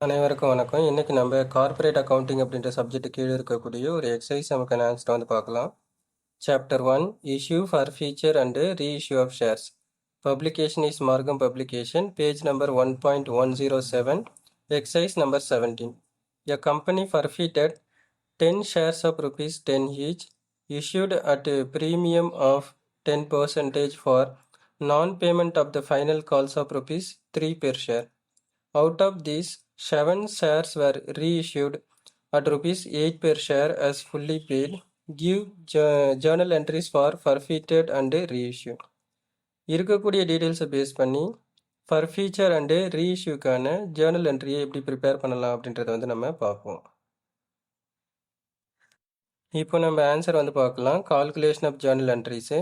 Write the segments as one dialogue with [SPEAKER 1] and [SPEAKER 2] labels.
[SPEAKER 1] அனைவருக்கும் வணக்கம். இன்னைக்கு நம்ம கார்ப்பரேட் அக்கவுண்டிங் அப்படின்ற சப்ஜெக்ட் கீழே இருக்கக்கூடிய ஒரு எக்ஸசைஸ் நமக்கு ஆன்சர் வந்து பார்க்கலாம். Chapter one issue forfeiture and reissue of shares publication is Margham publication page number one point one zero seven exercise number seventeen a company forfeited ten shares of rupees ten each issued at premium of ten percentage for non payment of the final calls of rupees three per share. Out of these, seven shares were reissued at rupees 8 per share as fully paid. Give journal entries for forfeited and reissue. இருக்கக்கூடிய டீட்டெயில்ஸை base பண்ணி ஃபர்ஃபீச்சர் and ரீஇஷ்யூக்கான Journal என்ட்ரியை எப்படி prepare பண்ணலாம் அப்படின்றத வந்து நம்ம பார்ப்போம் இப்போ நம்ம ஆன்சர் வந்து பார்க்கலாம் calculation of journal entries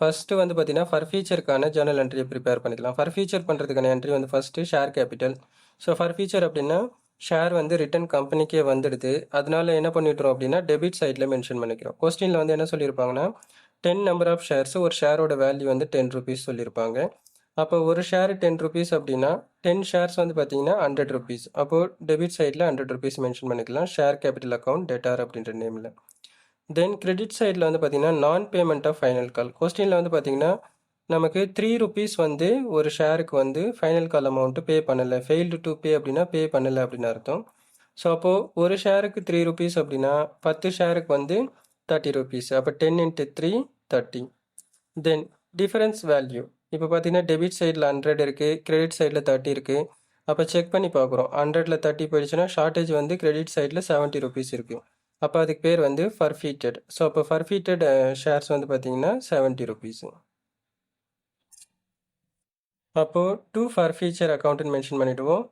[SPEAKER 1] first வந்து பார்த்தீங்கன்னா ஃபர் ஃபியூச்சருக்கான ஜேர்னல் என்ட்ரியை ப்ரிப்பேர் பண்ணிக்கலாம். ஃபர் ஃபியூச்சர் பண்ணுறதுக்கான என்ட்ரி வந்து first share capital so forfeiture அப்படின்னா ஷேர் வந்து ரிட்டன் கம்பெனிக்கே வந்துடுது. அதனால என்ன பண்ணிட்டுறோம் அப்படின்னா டெபிட் சைடில் மென்ஷன் பண்ணிக்கிறோம். கொஸ்டினில் வந்து என்ன சொல்லியிருப்பாங்கன்னா டென் நம்பர் ஆஃப் ஷேர்ஸ் ஒரு ஷேரோட வேல்யூ வந்து டென் ருபீஸ் சொல்லியிருப்பாங்க. அப்போ ஒரு ஷேர் டென் ருபீஸ் அப்படின்னா டென் ஷேர்ஸ் வந்து பார்த்தீங்கன்னா ஹண்ட்ரட் ருபீஸ் அப்போது டெபிட் சைடில் ஹண்ட்ரட் ருபீஸ் மென்ஷன் பண்ணிக்கலாம். ஷேர் கேபிட்டல் அக்கௌண்ட் டெட்டார் அப்படின்ற நேமில் தென் கிரெடிட் சைடில் வந்து பார்த்தீங்கன்னா நான் பேமெண்ட் ஆஃப் ஃபைனல் கால் கொஸ்டினில் வந்து பார்த்தீங்கன்னா நமக்கு த்ரீ ருபீஸ் வந்து ஒரு ஷேருக்கு வந்து ஃபைனல் கால் அமௌண்ட்டு பே பண்ணலை. ஃபெயில்டு டு பே அப்படின்னா பே பண்ணலை அப்படின்னு அர்த்தம். ஸோ அப்போது ஒரு ஷேருக்கு த்ரீ ருபீஸ் அப்படின்னா பத்து ஷேருக்கு வந்து தேர்ட்டி ருபீஸ் அப்போ ten into three thirty then difference value இப்போ பார்த்தீங்கன்னா டெபிட் சைடில் ஹண்ட்ரட் இருக்குது கிரெடிட் சைடில் தேர்ட்டி இருக்குது அப்போ செக் பண்ணி பார்க்குறோம் ஹண்ட்ரடில் தேர்ட்டி போயிடுச்சுன்னா ஷார்ட்டேஜ் வந்து கிரெடிட் சைடில் செவன்ட்டி ருபீஸ் இருக்குது அப்போ அதுக்கு பேர் வந்து ஃபர்ஃபீட்டட் ஸோ அப்போ ஃபர்ஃபீட்டட் ஷேர்ஸ் வந்து பார்த்தீங்கன்னா செவன்ட்டி ருபீஸு அப்போது டூ ஃபர்ஃபீச்சர் அக்கௌண்ட்டுன்னு மென்ஷன் பண்ணிவிடுவோம்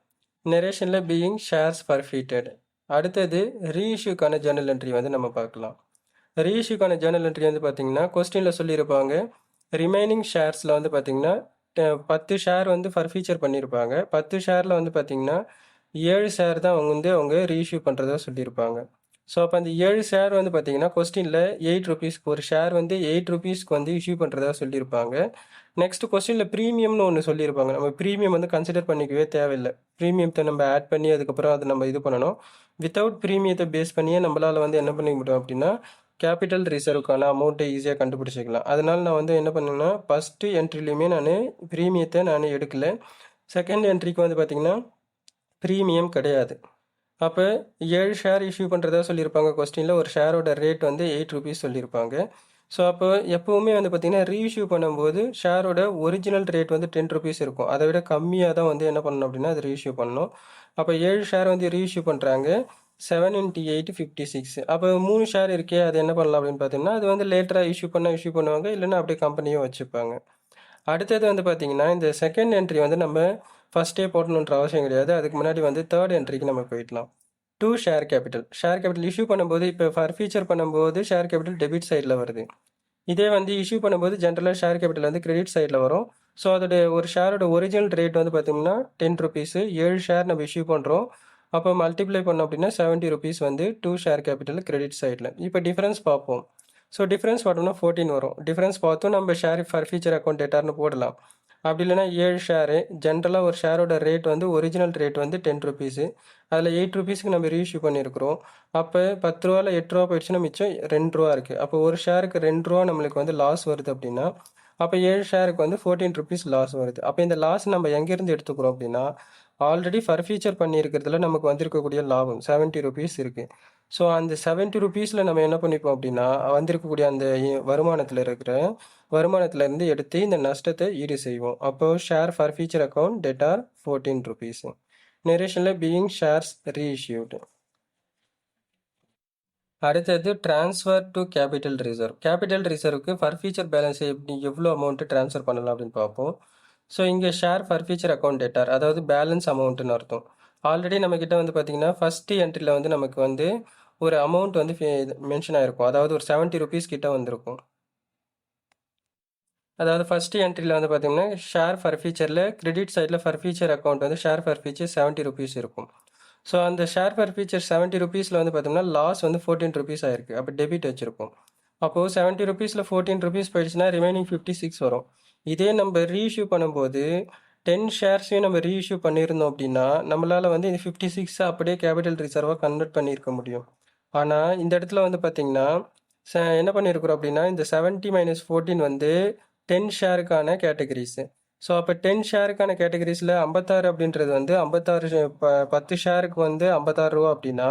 [SPEAKER 1] நெரேஷனில் பீயிங் ஷேர்ஸ் ஃபர்ஃபீட்டட் அடுத்தது ரீஇஷ்யூக்கான ஜேர்னல் என்ட்ரி வந்து நம்ம பார்க்கலாம். ரீஇஷ்யூக்கான ஜேர்னல் என்ட்ரி வந்து பார்த்தீங்கன்னா கொஸ்டினில் சொல்லியிருப்பாங்க. ரிமைனிங் ஷேர்ஸில் வந்து பார்த்தீங்கன்னா பத்து ஷேர் வந்து ஃபர்ஃபீச்சர் பண்ணியிருப்பாங்க. பத்து ஷேரில் வந்து பார்த்தீங்கன்னா ஏழு ஷேர் தான் அவங்க வந்து அவங்க ரீஇஷ்யூ பண்ணுறதா சொல்லியிருப்பாங்க. ஸோ அப்போ அந்த ஏழு ஷேர் வந்து பார்த்தீங்கன்னா கொஸ்டினில் எயிட் ருபீஸ்க்கு ஒரு ஷேர் வந்து எயிட் ருபீஸ்க்கு வந்து இஷ்யூ பண்ணுறதா சொல்லியிருப்பாங்க. நெக்ஸ்ட் கொஸ்டினில் ப்ரீமியம்னு ஒன்று சொல்லியிருப்பாங்க. நம்ம ப்ரீமியம் வந்து கன்சிடர் பண்ணிக்கவே தேவையில்லை. ப்ரீமியத்தை நம்ம ஆட் பண்ணி அதுக்கப்புறம் அதை நம்ம இது பண்ணணும். வித்தவுட் ப்ரீமியத்தை பேஸ் பண்ணியே நம்மளால் வந்து என்ன பண்ணிக்க முடியும் அப்படின்னா கேபிட்டல் ரிசர்வ்க்கான அமௌண்ட்டை ஈஸியாக கண்டுபிடிச்சிக்கலாம். அதனால் நான் வந்து என்ன பண்ணேன்னா ஃபஸ்ட்டு என்ட்ரிலையுமே நான் ப்ரீமியத்தை நான் எடுக்கல. செகண்ட் என்ட்ரிக்கு வந்து பார்த்தீங்கன்னா ப்ரீமியம் கிடையாது. அப்போ ஏழு ஷேர் இஷ்யூ பண்ணுறதா சொல்லியிருப்பாங்க. கொஸ்டினில் ஒரு ஷேரோட ரேட் வந்து எயிட் ருபீஸ் சொல்லியிருப்பாங்க. ஸோ அப்போ எப்போவுமே வந்து பார்த்தீங்கன்னா ரீஇஷ்யூ பண்ணும்போது ஷேரோட ஒரிஜினல் ரேட் வந்து டென் ருபீஸ் இருக்கும். அதை விட கம்மியாக தான் வந்து என்ன பண்ணணும் அப்படின்னா அது ரீஇஷ்யூ பண்ணணும். அப்போ ஏழு ஷேர் வந்து ரீஇஷ்யூ பண்ணுறாங்க seven into eight fifty six அப்போ மூணு ஷேர் இருக்கே அது என்ன பண்ணலாம் அப்படின்னு பார்த்தீங்கன்னா அது வந்து லேட்டராக இஷ்யூ பண்ணால் இஷ்யூ பண்ணுவாங்க. இல்லைன்னா அப்படியே கம்பெனியும் வச்சுப்பாங்க. அடுத்தது வந்து பார்த்தீங்கன்னா இந்த செகண்ட் என்ட்ரி வந்து நம்ம ஃபஸ்ட்டே போடணுன்ற அவசியம் கிடையாது. அதுக்கு முன்னாடி வந்து தேர்ட் என்ட்ரிக்கு நம்ம போயிடலாம். To share capital share capital issue பண்ணும்போது இப்போ ஃபர் ஃபீச்சர் பண்ணும்போது ஷேர் கேபிட்டல் டெபிட் சைடில் வருது. இதே வந்து இஷ்யூ பண்ணும்போது ஜென்ரலாக ஷேர் கேபிட்டல் வந்து கிரெடிட் சைடில் வரும். ஸோ அதோட ஒரு ஷேரோட ஒரிஜினல் ரேட் வந்து பார்த்தீங்கன்னா டென் ருபீஸு ஏழு ஷேர் நம்ம இஷ்யூ பண்ணுறோம் அப்போ மல்டிப்ளை பண்ணோம் அப்படின்னா செவன்ட்டி ருபீஸ் வந்து டூ ஷேர் கேபிட்டல் கிரெடிட் சைடில் இப்போ டிஃப்ரென்ஸ் பார்ப்போம். ஸோ டிஃப்ரென்ஸ் பார்த்தோம்னா ஃபோர்டீன் வரும். டிஃப்ரென்ஸ் பார்த்தும் நம்ம ஷேர் ஃபர் ஃபியூச்சர் அக்கௌண்ட் டேட்டார்னு போடலாம். அப்படி இல்லைன்னா ஏழு ஷேரு ஜென்ரலாக ஒரு ஷேரோட ரேட் வந்து ஒரிஜினல் ரேட் வந்து டென் ருபீஸு அதில் எயிட் ருபீஸ்க்கு நம்ம ரீஇஷ்யூ பண்ணியிருக்கிறோம். அப்போ பத்து ரூபாவில் எட்டு ரூபா போயிடுச்சுன்னா மிச்சம் ரெண்டு ரூபா இருக்குது அப்போ ஒரு ஷேருக்கு ரெண்டு ரூபா நம்மளுக்கு வந்து லாஸ் வருது அப்படின்னா அப்போ ஏழு ஷேருக்கு வந்து ஃபோர்டீன் ருபீஸ் லாஸ் வருது. அப்போ இந்த லாஸ் நம்ம எங்கேருந்து எடுத்துக்கிறோம் அப்படின்னா ஆல்ரெடி ஃபர் ஃபீச்சர் பண்ணியிருக்கிறதுல நமக்கு வந்திருக்கக்கூடிய லாபம் செவன்ட்டி ருபீஸ் இருக்குது ஸோ அந்த செவன்ட்டி ருபீஸில் நம்ம என்ன பண்ணிப்போம் அப்படின்னா வந்திருக்கக்கூடிய அந்த வருமானத்தில் இருக்கிற வருமானத்திலேருந்து எடுத்து இந்த நஷ்டத்தை ஈடு செய்வோம். அப்போது share forfeiture account debtor fourteen rupees நெரேஷனில் being shares reissued அடுத்தது transfer to capital reserve capital ரிசர்வுக்கு forfeiture balance எப்படி எவ்வளோ அமௌண்ட்டு ட்ரான்ஸ்ஃபர் பண்ணலாம் அப்படின்னு பார்ப்போம். ஸோ இங்கே share forfeiture account debtor அதாவது பேலன்ஸ் அமௌண்ட்டுன்னு அர்த்தம். ஆல்ரெடி நம்மக்கிட்ட வந்து பார்த்தீங்கன்னா ஃபஸ்ட்டு என்ட்ரியில் வந்து நமக்கு வந்து ஒரு அமௌண்ட் வந்து மென்ஷன் ஆகிருக்கும் அதாவது ஒரு செவன்ட்டி ருபீஸ் கிட்ட வந்திருக்கும். அதாவது ஃபஸ்ட்டு என்ட்ரியில் வந்து பார்த்தீங்கன்னா ஷேர் ஃபர் ஃபீச்சரில் கிரெடிட் சைடில் ஃபர் ஃபீச்சர் அக்கௌண்ட் வந்து share forfeiture seventy rupees இருக்கும். ஸோ அந்த ஷேர் ஃபர் ஃபீச்சர் செவன்ட்டி ருபீஸில் வந்து பார்த்தோம்னா லாஸ் வந்து ஃபோர்டீன் ருபீஸ் ஆயிருக்கு. அப்போ டெபிட் வச்சுருப்போம். அப்போது செவன்ட்டி ருபீஸில் ஃபோர்டீன் ருபீஸ் போயிடுச்சுன்னா ரிமைனிங் ஃபிஃப்டி சிக்ஸ் வரும். இதே நம்ம ரீஇஷ்யூ பண்ணும்போது டென் ஷேர்ஸையும் நம்ம ரீஇஷ்யூ பண்ணியிருந்தோம் அப்படின்னா நம்மளால் வந்து இந்த ஃபிஃப்டி சிக்ஸை அப்படியே கேபிட்டல் ரிசர்வாக கன்வெர்ட் பண்ணியிருக்க முடியும். ஆனால் இந்த இடத்துல வந்து பார்த்திங்கன்னா ச என்ன பண்ணியிருக்கிறோம் அப்படின்னா இந்த செவன்ட்டி மைனஸ் ஃபோர்டீன் வந்து டென் ஷேருக்கான கேட்டகரிஸு ஸோ அப்போ டென் ஷேருக்கான கேட்டகரிஸில் ஐம்பத்தாறு அப்படின்றது வந்து ஐம்பத்தாறு பத்து ஷேருக்கு வந்து ஐம்பத்தாறு ரூபா அப்படின்னா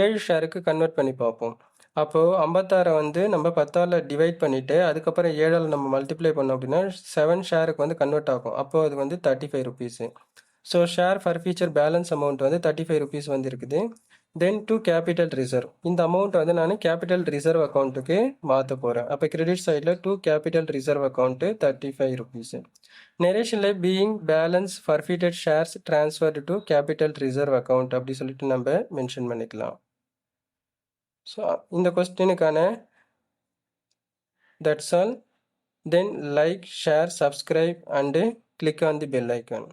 [SPEAKER 1] ஏழு ஷேருக்கு கன்வெர்ட் பண்ணி பார்ப்போம். அப்போது ஐம்பத்தாறை வந்து நம்ம பத்தால் டிவைட் பண்ணிவிட்டு அதுக்கப்புறம் ஏழால் நம்ம மல்டிப்ளை பண்ணோம் அப்படின்னா செவன் ஷேருக்கு வந்து கன்வெர்ட் ஆகும். அப்போது அது வந்து thirty five rupees so share forfeiture balance amount வந்து தேர்ட்டி ஃபைவ் ருபீஸ் வந்து இருக்குது தென் டு கேபிட்டல் ரிசர்வ் இந்த அமௌண்ட் வந்து நான் கேபிட்டல் ரிசர்வ் அக்கௌண்ட்டுக்கு மாற்ற போகிறேன் அப்போ கிரெடிட் சைடில் to capital reserve account thirty five rupees நெரேஷனில் being balance forfeited shares transferred to capital reserve account அப்படி சொல்லிட்டு நம்ம மென்ஷன் பண்ணிக்கலாம். ஸோ இந்த கொஸ்டினுக்கான that's all then like share subscribe and click on the bell icon